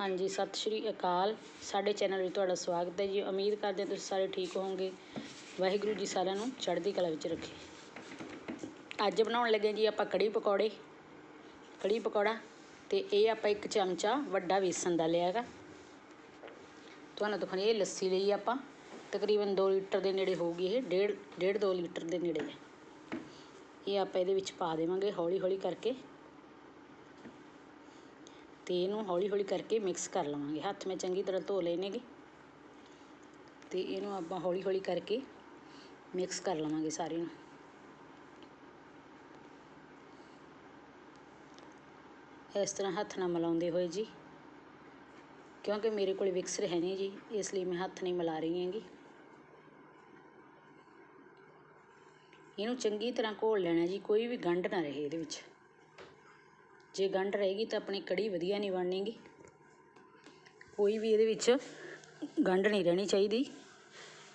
ਹਾਂਜੀ, ਸਤਿ ਸ਼੍ਰੀ ਅਕਾਲ। ਸਾਡੇ ਚੈਨਲ ਵਿੱਚ ਤੁਹਾਡਾ ਸਵਾਗਤ ਹੈ ਜੀ। ਉਮੀਦ ਕਰਦੇ ਹਾਂ ਤੁਸੀਂ ਸਾਰੇ ਠੀਕ ਹੋਵੋਗੇ। ਵਾਹਿਗੁਰੂ ਜੀ ਸਾਰਿਆਂ ਨੂੰ ਚੜ੍ਹਦੀ ਕਲਾ ਵਿੱਚ ਰੱਖੇ। ਅੱਜ ਬਣਾਉਣ ਲੱਗੇ ਜੀ ਆਪਾਂ ਕੜੀ ਪਕੌੜੇ। ਕੜੀ ਪਕੌੜਾ ਤੇ ਇਹ ਆਪਾਂ ਇੱਕ ਚਮਚਾ ਵੱਡਾ ਵੇਸਣ ਦਾ ਲਿਆ ਹੈਗਾ। ਤੁਹਾਨੂੰ ਦਿਖਾਉਂਦੇ ਇਹ ਲੱਸੀ ਲਈ ਆਪਾਂ। ਤਕਰੀਬਨ 2 ਲੀਟਰ ਦੇ ਨੇੜੇ ਹੋਊਗੀ ਇਹ। ਡੇਢ ਡੇਢ 2 ਲੀਟਰ ਦੇ ਨੇੜੇ ਹੈ। ਇਹ ਆਪਾਂ ਇਹਦੇ ਵਿੱਚ ਪਾ ਦੇਵਾਂਗੇ ਹੌਲੀ ਹੌਲੀ ਕਰਕੇ। ਤੇ ਇਹਨੂੰ ਹੌਲੀ ਹੌਲੀ ਕਰਕੇ ਮਿਕਸ ਕਰ ਲਵਾਂਗੇ। ਹੱਥ ਮੈਂ ਚੰਗੀ ਤਰ੍ਹਾਂ ਧੋ ਲਏ ਨੇਗੇ। ਤੇ ਇਹਨੂੰ ਆਪਾਂ ਹੌਲੀ ਹੌਲੀ ਕਰਕੇ ਮਿਕਸ ਕਰ ਲਵਾਂਗੇ ਸਾਰੇ ਨੂੰ। ਇਸ ਤਰ੍ਹਾਂ ਹੱਥ ਨਾਲ ਮਿਲਾਉਂਦੇ ਹੋਏ ਜੀ। ਕਿਉਂਕਿ ਮੇਰੇ ਕੋਲ ਵਿਕਸਰ ਹੈ ਨਹੀਂ ਜੀ, ਇਸ ਲਈ ਮੈਂ ਹੱਥ ਨਹੀਂ ਮਿਲਾ ਰਹੀ ਹੈਗੀ। ਇਹਨੂੰ ਚੰਗੀ ਤਰ੍ਹਾਂ ਘੋਲ ਲੈਣਾ ਜੀ, ਕੋਈ ਵੀ ਗੰਢ ਨਾ ਰਹੇ ਇਹਦੇ ਵਿੱਚ। ਜੇ ਗੰਢ ਰਹੇਗੀ ਤਾਂ ਆਪਣੀ ਕੜੀ ਵਧੀਆ ਨਹੀਂ ਬਣੇਗੀ ਕੋਈ ਵੀ ਇਹਦੇ ਵਿੱਚ ਗੰਢ ਨਹੀਂ ਰਹਿਣੀ ਚਾਹੀਦੀ।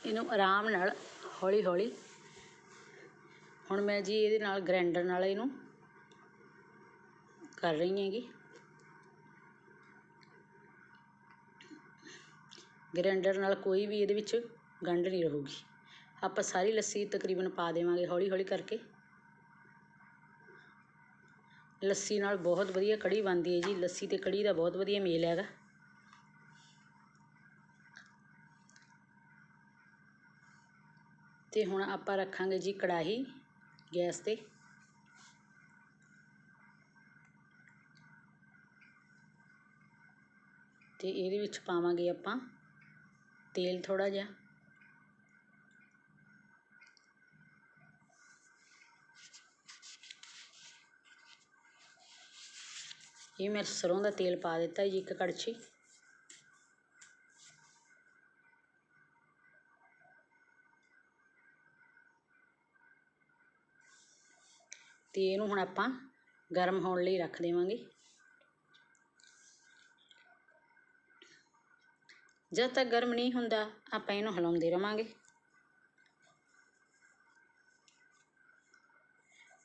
ਇਹਨੂੰ ਆਰਾਮ ਨਾਲ ਹੌਲੀ ਹੌਲੀ ਹੁਣ ਮੈਂ ਜੀ ਇਹਦੇ ਨਾਲ ਗ੍ਰਾਈਂਡਰ ਨਾਲ ਇਹਨੂੰ ਕਰ ਰਹੀ ਹੈਗੀ। ਗ੍ਰਾਈਂਡਰ ਨਾਲ ਕੋਈ ਵੀ ਇਹਦੇ ਵਿੱਚ ਗੰਢ ਨਹੀਂ ਰਹੂਗੀ। ਆਪਾਂ ਸਾਰੀ ਲੱਸੀ ਤਕਰੀਬਨ ਪਾ ਦੇਵਾਂਗੇ ਹੌਲੀ ਹੌਲੀ ਕਰਕੇ। ਲੱਸੀ ਨਾਲ ਬਹੁਤ ਵਧੀਆ ਕੜ੍ਹੀ ਬਣਦੀ ਹੈ ਜੀ। ਲੱਸੀ ਅਤੇ ਕੜ੍ਹੀ ਦਾ ਬਹੁਤ ਵਧੀਆ ਮੇਲ ਹੈਗਾ। ਅਤੇ ਹੁਣ ਆਪਾਂ ਰੱਖਾਂਗੇ ਜੀ ਕੜਾਹੀ ਗੈਸ ਤੇ। ਅਤੇ ਇਹਦੇ ਵਿੱਚ ਪਾਵਾਂਗੇ ਆਪਾਂ ਤੇਲ ਥੋੜ੍ਹਾ ਜਿਹਾ। ਇਹ ਮੈਂ ਸਰੋਂ ਦਾ ਤੇਲ ਪਾ ਦਿੱਤਾ ਜੀ ਇੱਕ ਕੜਛੀ। ਤੇ ਇਹਨੂੰ ਹੁਣ ਆਪਾਂ ਗਰਮ ਹੋਣ ਲਈ ਰੱਖ ਦੇਵਾਂਗੇ। ਜਦ ਤੱਕ ਗਰਮ ਨਹੀਂ ਹੁੰਦਾ, ਆਪਾਂ ਇਹਨੂੰ ਹਿਲਾਉਂਦੇ ਰਵਾਂਗੇ।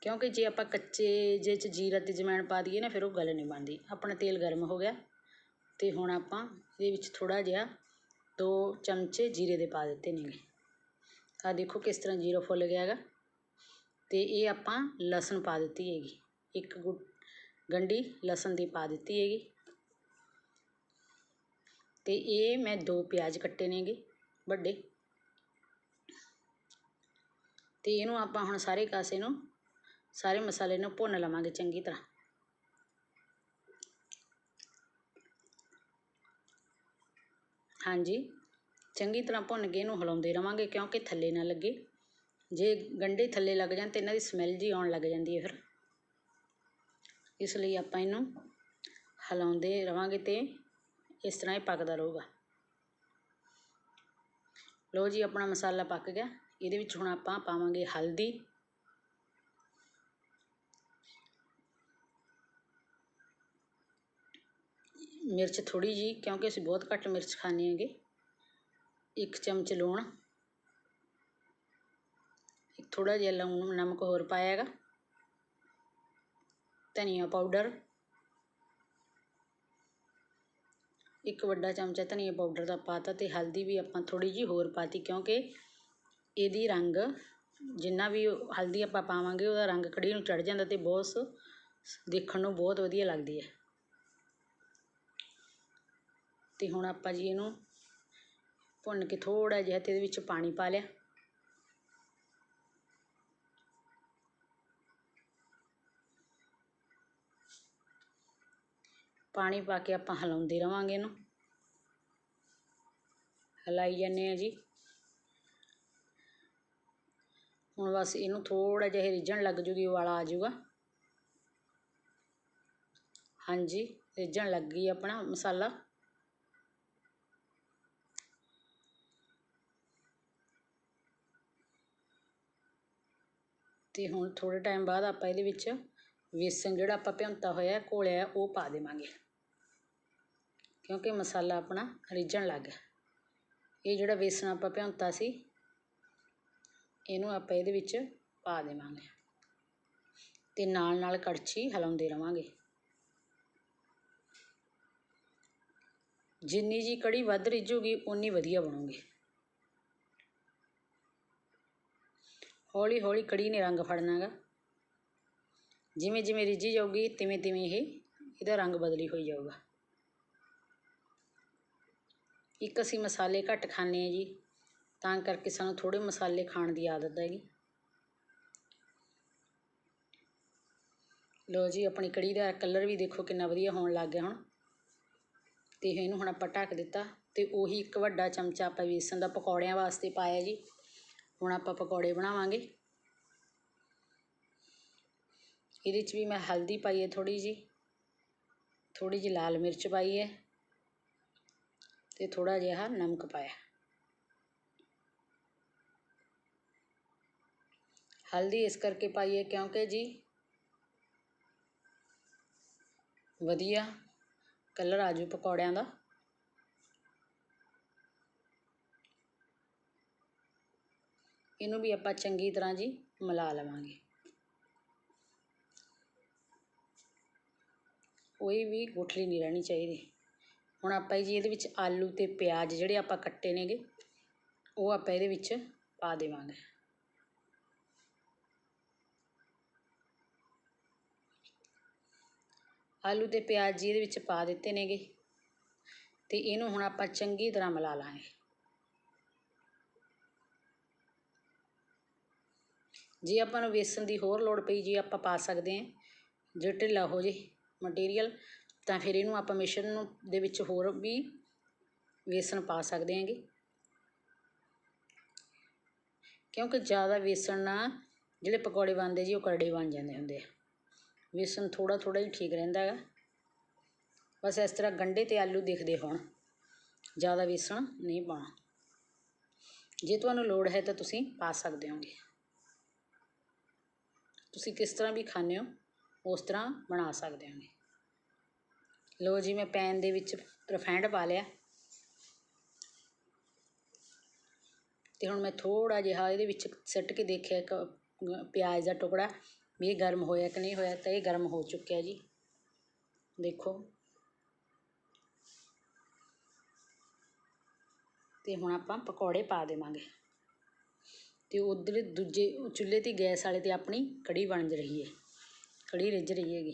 ਕਿਉਂਕਿ ਜੇ ਆਪਾਂ ਕੱਚੇ ਜਿਹੇ ਚ ਜੀਰਾ ਅਤੇ ਜਮੈਣ ਪਾ ਦਈਏ ਨਾ, ਫਿਰ ਉਹ ਗੱਲ ਨਹੀਂ ਬਣਦੀ। ਆਪਣਾ ਤੇਲ ਗਰਮ ਹੋ ਗਿਆ ਅਤੇ ਹੁਣ ਆਪਾਂ ਇਹਦੇ ਵਿੱਚ ਥੋੜ੍ਹਾ ਜਿਹਾ ਦੋ ਚਮਚੇ ਜੀਰੇ ਦੇ ਪਾ ਦਿੱਤੇ ਨੇਗੇ। ਆਹ ਦੇਖੋ ਕਿਸ ਤਰ੍ਹਾਂ ਜੀਰਾ ਫੁੱਲ ਗਿਆ ਹੈਗਾ। ਅਤੇ ਇਹ ਆਪਾਂ ਲਸਣ ਪਾ ਦਿੱਤੀ ਹੈਗੀ। ਇੱਕ ਗੁ ਗੰਢੀ ਲਸਣ ਦੀ ਪਾ ਦਿੱਤੀ ਹੈਗੀ। ਅਤੇ ਇਹ ਮੈਂ ਦੋ ਪਿਆਜ਼ ਕੱਟੇ ਨੇਗੇ ਵੱਡੇ। ਅਤੇ ਇਹਨੂੰ ਆਪਾਂ ਹੁਣ ਸਾਰੇ ਕਾਸੇ ਨੂੰ ਸਾਰੇ ਮਸਾਲੇ ਨੂੰ ਭੁੰਨ ਲਵਾਂਗੇ ਚੰਗੀ ਤਰ੍ਹਾਂ। ਹਾਂਜੀ, ਚੰਗੀ ਤਰ੍ਹਾਂ ਭੁੰਨ ਕੇ ਇਹਨੂੰ ਹਿਲਾਉਂਦੇ ਰਵਾਂਗੇ ਕਿਉਂਕਿ ਥੱਲੇ ਨਾ ਲੱਗੇ। ਜੇ ਗੰਢੇ ਥੱਲੇ ਲੱਗ ਜਾਣ ਤਾਂ ਇਹਨਾਂ ਦੀ ਸਮੈਲ ਜੀ ਆਉਣ ਲੱਗ ਜਾਂਦੀ ਹੈ ਫਿਰ। ਇਸ ਲਈ ਆਪਾਂ ਇਹਨੂੰ ਹਿਲਾਉਂਦੇ ਰਵਾਂਗੇ ਤੇ ਇਸ ਤਰ੍ਹਾਂ ਇਹ ਪੱਕਦਾ ਰਹੂਗਾ। ਲੋ ਜੀ, ਆਪਣਾ ਮਸਾਲਾ ਪੱਕ ਗਿਆ। ਇਹਦੇ ਵਿੱਚ ਹੁਣ ਆਪਾਂ ਪਾਵਾਂਗੇ ਹਲਦੀ। ਮਿਰਚ ਥੋੜੀ ਜੀ ਕਿਉਂਕਿ ਅਸੀਂ ਬਹੁਤ ਘੱਟ ਮਿਰਚ ਖਾਣੇ ਹੈਗੇ। ਇੱਕ ਚਮਚ ਲੂਣ। ਇੱਕ ਥੋੜਾ ਜਿਹਾ ਲੂਣ, ਨਮਕ ਹੋਰ ਪਾਇਆ ਹੈਗਾ। ਧਨੀਆ ਪਾਊਡਰ। ਇੱਕ ਵੱਡਾ ਚਮਚਾ ਧਨੀਆ ਪਾਊਡਰ ਦਾ ਪਾਤਾ ਤੇ ਹਲਦੀ ਵੀ ਆਪਾਂ ਥੋੜੀ ਜੀ ਹੋਰ ਪਾਤੀ, ਕਿਉਂਕਿ ਇਹਦੀ ਰੰਗ ਜਿੰਨਾ ਵੀ ਹਲਦੀ ਆਪਾਂ ਪਾਵਾਂਗੇ, ਉਹਦਾ ਰੰਗ ਕੜੀ ਨੂੰ ਚੜ ਜਾਂਦਾ ਤੇ ਬਹੁਤ ਦੇਖਣ ਨੂੰ ਬਹੁਤ ਵਧੀਆ ਲੱਗਦੀ ਹੈ। ਅਤੇ ਹੁਣ ਆਪਾਂ ਜੀ ਇਹਨੂੰ ਭੁੰਨ ਕੇ ਥੋੜ੍ਹਾ ਜਿਹਾ ਤੇ ਇਹਦੇ ਵਿੱਚ ਪਾਣੀ ਪਾ ਲਿਆ। ਪਾਣੀ ਪਾ ਕੇ ਆਪਾਂ ਹਿਲਾਉਂਦੇ ਰਵਾਂਗੇ ਇਹਨੂੰ। ਹਿਲਾਈ ਜਾਂਦੇ ਆ ਜੀ। ਹੁਣ ਬਸ ਇਹਨੂੰ ਥੋੜਾ ਜਿਹਾ ਰਿੱਝਣ ਲੱਗ ਜੂਗੀ ਵਾਲਾ ਆ ਜਾਊਗਾ ਹਾਂਜੀ, ਰਿੱਝਣ ਲੱਗ ਗਈ ਆਪਣਾ ਮਸਾਲਾ। ਅਤੇ ਹੁਣ ਥੋੜ੍ਹੇ ਟਾਈਮ ਬਾਅਦ ਆਪਾਂ ਇਹਦੇ ਵਿੱਚ ਵੇਸਣ ਜਿਹੜਾ ਆਪਾਂ ਭਿਉਂਤਾ ਹੋਇਆ ਘੋਲਿਆ ਉਹ ਪਾ ਦੇਵਾਂਗੇ। ਕਿਉਂਕਿ ਮਸਾਲਾ ਆਪਣਾ ਰਿੱਝਣ ਲੱਗ ਗਿਆ। ਇਹ ਜਿਹੜਾ ਵੇਸਣ ਆਪਾਂ ਭਿਉਂਤਾ ਸੀ, ਇਹਨੂੰ ਆਪਾਂ ਇਹਦੇ ਵਿੱਚ ਪਾ ਦੇਵਾਂਗੇ। ਅਤੇ ਨਾਲ ਨਾਲ ਕੜਛੀ ਹਿਲਾਉਂਦੇ ਰਵਾਂਗੇ। ਜਿੰਨੀ ਜੀ ਕੜੀ ਵੱਧ ਰਿੱਝੂਗੀ ਉਨੀ ਵਧੀਆ ਬਣੂਗੀ। ਹੌਲੀ ਹੌਲੀ ਕੜੀ ਨੇ ਰੰਗ ਫੜਨਾ ਗਾ ਜਿਵੇਂ ਜਿਵੇਂ ਰਿੱਝੀ ਜਾਊਗੀ, ਤਿਵੇਂ ਤਿਵੇਂ ਇਹ ਇਹਦਾ ਰੰਗ ਬਦਲੀ ਹੋਈ ਜਾਊਗਾ। ਇੱਕ ਅਸੀਂ ਮਸਾਲੇ ਘੱਟ ਖਾਂਦੇ ਹਾਂ ਜੀ, ਤਾਂ ਕਰਕੇ ਸਾਨੂੰ ਥੋੜ੍ਹੇ ਮਸਾਲੇ ਖਾਣ ਦੀ ਆਦਤ ਹੈਗੀ। ਲੋ ਜੀ, ਆਪਣੀ ਕੜੀ ਦਾ ਕਲਰ ਵੀ ਦੇਖੋ ਕਿੰਨਾ ਵਧੀਆ ਹੋਣ ਲੱਗ ਗਿਆ ਹੁਣ। ਤੇ ਇਹਨੂੰ ਹੁਣ ਆਪਾਂ ਢੱਕ ਦਿੱਤਾ ਤੇ ਉਹੀ ਇੱਕ ਵੱਡਾ ਚਮਚਾ ਆਪਾਂ ਵੇਸਣ ਦਾ ਪਕੌੜਿਆਂ ਵਾਸਤੇ ਪਾਇਆ ਜੀ। ਹੁਣ ਆਪਾਂ ਪਕੌੜੇ ਬਣਾਵਾਂਗੇ। ਇਹਦੇ 'ਚ ਵੀ ਮੈਂ ਹਲਦੀ ਪਾਈ ਹੈ ਥੋੜੀ ਜੀ ਥੋੜੀ ਜਿਹੀ ਲਾਲ ਮਿਰਚ ਪਾਈ ਹੈ ਤੇ ਥੋੜਾ ਜਿਹਾ ਨਮਕ ਪਾਇਆ। ਹਲਦੀ ਇਸ ਕਰਕੇ ਪਾਈ ਹੈ ਕਿਉਂਕਿ ਜੀ ਵਧੀਆ ਕਲਰ ਆਜੂ ਪਕੌੜਿਆਂ ਦਾ। ਇਹਨੂੰ ਵੀ ਆਪਾਂ ਚੰਗੀ ਤਰ੍ਹਾਂ ਜੀ ਮਿਲਾ ਲਵਾਂਗੇ। ਕੋਈ ਵੀ ਗੁਠਲੀ ਨਹੀਂ ਰਹਿਣੀ ਚਾਹੀਦੀ। ਹੁਣ ਆਪਾਂ ਜੀ ਇਹਦੇ ਵਿੱਚ ਆਲੂ ਅਤੇ ਪਿਆਜ਼ ਜਿਹੜੇ ਆਪਾਂ ਕੱਟੇ ਨੇਗੇ, ਉਹ ਆਪਾਂ ਇਹਦੇ ਵਿੱਚ ਪਾ ਦੇਵਾਂਗੇ। ਆਲੂ ਤੇ ਪਿਆਜ਼ ਜੀ ਇਹਦੇ ਵਿੱਚ ਪਾ ਦਿੱਤੇ ਨੇਗੇ ਅਤੇ ਇਹਨੂੰ ਹੁਣ ਆਪਾਂ ਚੰਗੀ ਤਰ੍ਹਾਂ ਮਿਲਾ ਲਾਂਗੇ। ਜੇ ਆਪਾਂ ਨੂੰ ਵੇਸਣ ਦੀ ਹੋਰ ਲੋੜ ਪਈ ਜੇ ਆਪਾਂ ਪਾ ਸਕਦੇ ਹਾਂ, ਜੇ ਢਿੱਲਾ ਹੋ ਜੇ ਮਟੀਰੀਅਲ ਤਾਂ ਫਿਰ ਇਹਨੂੰ ਆਪਾਂ ਮਿਸ਼ਰਣ ਨੂੰ ਦੇ ਵਿੱਚ ਹੋਰ ਵੀ ਵੇਸਣ ਪਾ ਸਕਦੇ ਹਾਂਗੇ। ਕਿਉਂਕਿ ਜ਼ਿਆਦਾ ਵੇਸਣ ਨਾਲ ਜਿਹੜੇ ਪਕੌੜੇ ਬਣਦੇ ਜੀ ਉਹ ਕਰੜੇ ਬਣ ਜਾਂਦੇ ਹੁੰਦੇ ਆ। ਵੇਸਣ ਥੋੜਾ ਥੋੜਾ ਹੀ ਠੀਕ ਰਹਿੰਦਾ ਹੈਗਾ। ਬਸ ਇਸ ਤਰ੍ਹਾਂ ਗੰਢੇ ਤੇ ਆਲੂ ਦਿਖਦੇ ਹੋਣ, ਜ਼ਿਆਦਾ ਵੇਸਣ ਨਹੀਂ ਪਾਉਣਾ। ਜੇ ਤੁਹਾਨੂੰ ਲੋੜ ਹੈ ਤਾਂ ਤੁਸੀਂ ਪਾ ਸਕਦੇ ਹੋਗੇ। ਤੁਸੀਂ ਕਿਸ ਤਰ੍ਹਾਂ ਵੀ ਖਾਂਦੇ ਹੋ, ਉਸ ਤਰ੍ਹਾਂ ਬਣਾ ਸਕਦੇ ਹੋਗੇ। ਲਓ ਜੀ, ਮੈਂ ਪੈਨ ਦੇ ਵਿੱਚ ਰਿਫਾਈਂਡ ਪਾ ਲਿਆ। ਅਤੇ ਹੁਣ ਮੈਂ ਥੋੜ੍ਹਾ ਜਿਹਾ ਇਹਦੇ ਵਿੱਚ ਸਿੱਟ ਕੇ ਦੇਖਿਆ ਇੱਕ, ਪਿਆਜ਼ ਦਾ ਟੁਕੜਾ ਵੀ ਇਹ ਗਰਮ ਹੋਇਆ ਕਿ ਨਹੀਂ ਹੋਇਆ, ਤਾਂ ਇਹ ਗਰਮ ਹੋ ਚੁੱਕਿਆ ਜੀ। ਦੇਖੋ। ਅਤੇ ਹੁਣ ਆਪਾਂ ਪਕੌੜੇ ਪਾ ਦੇਵਾਂਗੇ। ਅਤੇ ਉਧਰ ਦੂਜੇ ਚੁੱਲ੍ਹੇ ਤੇ ਗੈਸ ਵਾਲੇ ਤੇ ਆਪਣੀ ਕੜੀ ਬਣ ਰਹੀ ਹੈ। ਕੜੀ ਰਿੱਝ ਰਹੀ ਹੈਗੀ।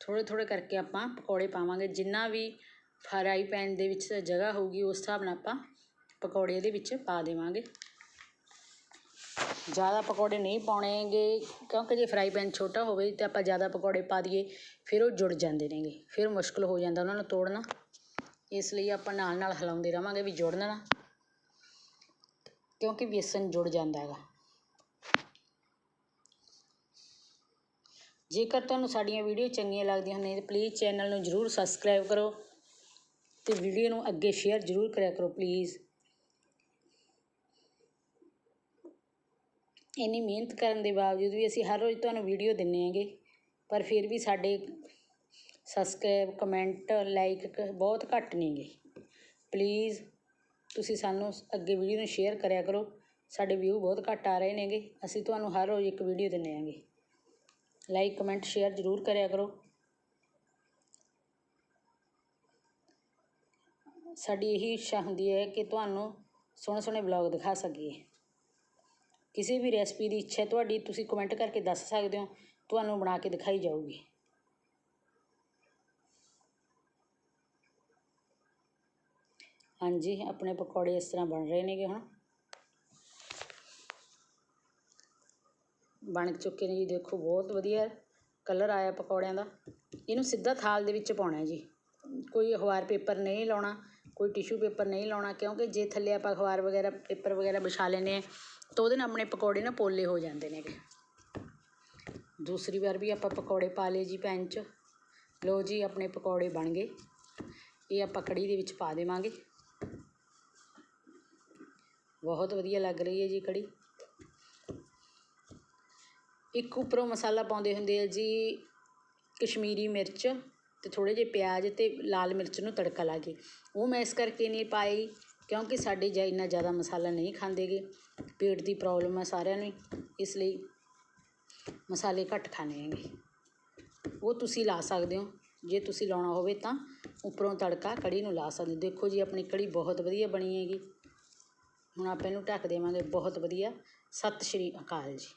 ਥੋੜ੍ਹੇ ਥੋੜ੍ਹੇ ਕਰਕੇ ਆਪਾਂ ਪਕੌੜੇ ਪਾਵਾਂਗੇ। ਜਿੰਨਾ ਵੀ ਫਰਾਈ ਪੈਨ ਦੇ ਵਿੱਚ ਜਗ੍ਹਾ ਹੋਊਗੀ, ਉਸ ਹਿਸਾਬ ਨਾਲ ਆਪਾਂ ਪਕੌੜੇ ਇਹਦੇ ਵਿੱਚ ਪਾ ਦੇਵਾਂਗੇ। ਜ਼ਿਆਦਾ ਪਕੌੜੇ ਨਹੀਂ ਪਾਉਣੇਗੇ ਕਿਉਂਕਿ ਜੇ ਫਰਾਈ ਪੈਨ ਛੋਟਾ ਹੋਵੇ ਤਾਂ ਆਪਾਂ ਜ਼ਿਆਦਾ ਪਕੌੜੇ ਪਾ ਦਈਏ, ਫਿਰ ਉਹ ਜੁੜ ਜਾਂਦੇ ਨੇਗੇ। ਫਿਰ ਮੁਸ਼ਕਲ ਹੋ ਜਾਂਦਾ ਉਹਨਾਂ ਨੂੰ ਤੋੜਨਾ। ਇਸ ਲਈ ਆਪਾਂ ਨਾਲ ਨਾਲ ਹਿਲਾਉਂਦੇ ਰਹਾਂਗੇ ਵੀ ਜੁੜਨ ਨਾ ਕਿਉਂਕਿ ਵੇਸਣ ਜੁੜ ਜਾਂਦਾ ਹੈਗਾ। ਜੇਕਰ ਤੁਹਾਨੂੰ ਸਾਡੀਆਂ ਵੀਡੀਓ ਚੰਗੀਆਂ ਲੱਗਦੀਆਂ ਹਨ ਤਾਂ ਪਲੀਜ਼ ਚੈਨਲ ਨੂੰ ਜ਼ਰੂਰ ਸਬਸਕ੍ਰਾਈਬ ਕਰੋ ਤੇ ਵੀਡੀਓ ਨੂੰ ਅੱਗੇ ਸ਼ੇਅਰ ਜ਼ਰੂਰ ਕਰਿਆ ਕਰੋ ਪਲੀਜ਼ ਇੰਨੀ ਮਿਹਨਤ ਕਰਨ ਦੇ ਬਾਵਜੂਦ ਵੀ ਅਸੀਂ ਹਰ ਰੋਜ਼ ਤੁਹਾਨੂੰ ਵੀਡੀਓ ਦਿੰਨੇ ਆਂਗੇ ਪਰ ਫਿਰ ਵੀ ਸਾਡੇ ਸਬਸਕ੍ਰਾਈਬ ਕਮੈਂਟ ਲਾਈਕ ਬਹੁਤ ਘੱਟ ਨੇਗੇ। ਪਲੀਜ਼ ਤੁਸੀਂ ਸਾਨੂੰ ਅੱਗੇ ਵੀਡੀਓ ਨੂੰ ਸ਼ੇਅਰ ਕਰਿਆ ਕਰੋ। ਸਾਡੇ ਵਿਊ ਬਹੁਤ ਘੱਟ ਆ ਰਹੇ ਨੇਗੇ। ਅਸੀਂ ਤੁਹਾਨੂੰ ਹਰ ਰੋਜ਼ ਇੱਕ ਵੀਡੀਓ ਦਿੰਦੇ ਆਂਗੇ। ਲਾਈਕ ਕਮੈਂਟ ਸ਼ੇਅਰ ਜ਼ਰੂਰ ਕਰਿਆ ਕਰੋ। ਸਾਡੀ ਇਹੀ ਇੱਛਾ ਹੁੰਦੀ ਹੈ ਕਿ ਤੁਹਾਨੂੰ ਸੋਹਣੇ ਸੋਹਣੇ ਬਲੌਗ ਦਿਖਾ ਸਕੀਏ। ਕਿਸੇ ਵੀ ਰੈਸਪੀ ਦੀ ਇੱਛਾ ਤੁਹਾਡੀ ਤੁਸੀਂ ਕਮੈਂਟ ਕਰਕੇ ਦੱਸ ਸਕਦੇ ਹੋ। ਤੁਹਾਨੂੰ ਬਣਾ ਕੇ ਦਿਖਾਈ ਜਾਊਗੀ। ਹਾਂਜੀ, ਆਪਣੇ ਪਕੌੜੇ ਇਸ ਤਰ੍ਹਾਂ ਬਣ ਰਹੇ ਨੇਗੇ ਹੁਣ। ਬਣ ਚੁੱਕੇ ਨੇ ਜੀ, ਦੇਖੋ ਬਹੁਤ ਵਧੀਆ ਕਲਰ ਆਇਆ ਪਕੌੜਿਆਂ ਦਾ। ਇਹਨੂੰ ਸਿੱਧਾ ਥਾਲ ਦੇ ਵਿੱਚ ਪਾਉਣਾ ਜੀ। ਕੋਈ ਅਖਬਾਰ ਪੇਪਰ ਨਹੀਂ ਲਾਉਣਾ, ਕੋਈ ਟਿਸ਼ੂ ਪੇਪਰ ਨਹੀਂ ਲਾਉਣਾ, ਕਿਉਂਕਿ ਜੇ ਥੱਲੇ ਆਪਾਂ ਅਖਬਾਰ ਵਗੈਰਾ, ਪੇਪਰ ਵਗੈਰਾ ਵਿਛਾ ਲੈਂਦੇ ਹਾਂ, ਤਾਂ ਉਹਦੇ ਨਾਲ ਆਪਣੇ ਪਕੌੜੇ ਨਾ ਪੋਲੇ ਹੋ ਜਾਂਦੇ ਨੇਗੇ। ਦੂਸਰੀ ਵਾਰ ਵੀ ਆਪਾਂ ਪਕੌੜੇ ਪਾ ਲਏ ਜੀ ਪੈਨ 'ਚ। ਲਓ ਜੀ, ਆਪਣੇ ਪਕੌੜੇ ਬਣ ਗਏ। ਇਹ ਆਪਾਂ ਕੜੀ ਦੇ ਵਿੱਚ ਪਾ ਦੇਵਾਂਗੇ। ਬਹੁਤ ਵਧੀਆ ਲੱਗ ਰਹੀ ਹੈ ਜੀ ਕੜੀ। ਇੱਕ ਉੱਪਰੋਂ ਮਸਾਲਾ ਪਾਉਂਦੇ ਹੁੰਦੇ ਆ ਜੀ ਕਸ਼ਮੀਰੀ ਮਿਰਚ ਅਤੇ ਥੋੜ੍ਹੇ ਜਿਹੇ ਪਿਆਜ਼ ਅਤੇ ਲਾਲ ਮਿਰਚ ਨੂੰ ਤੜਕਾ ਲਾ ਕੇ। ਉਹ ਮੈਂ ਇਸ ਕਰਕੇ ਨਹੀਂ ਪਾਈ ਕਿਉਂਕਿ ਸਾਡੇ ਜ ਇੰਨਾ ਜ਼ਿਆਦਾ ਮਸਾਲਾ ਨਹੀਂ ਖਾਂਦੇ ਗੇ। ਪੇਟ ਦੀ ਪ੍ਰੋਬਲਮ ਆ ਸਾਰਿਆਂ ਨੂੰ ਇਸ ਲਈ ਮਸਾਲੇ ਘੱਟ ਖਾਣੇ ਹੈਗੇ। ਉਹ ਤੁਸੀਂ ਲਾ ਸਕਦੇ ਹੋ, ਜੇ ਤੁਸੀਂ ਲਾਉਣਾ ਹੋਵੇ ਤਾਂ ਉੱਪਰੋਂ ਤੜਕਾ ਕੜੀ ਨੂੰ ਲਾ ਸਕਦੇ ਦੇਖੋ ਜੀ, ਆਪਣੀ ਕੜੀ ਬਹੁਤ ਵਧੀਆ ਬਣੀ ਹੈਗੀ। ਹੁਣ ਆਪਾਂ ਇਹਨੂੰ ਢੱਕ ਦੇਵਾਂਗੇ। ਬਹੁਤ ਵਧੀਆ। ਸਤਿ ਸ਼੍ਰੀ ਅਕਾਲ ਜੀ।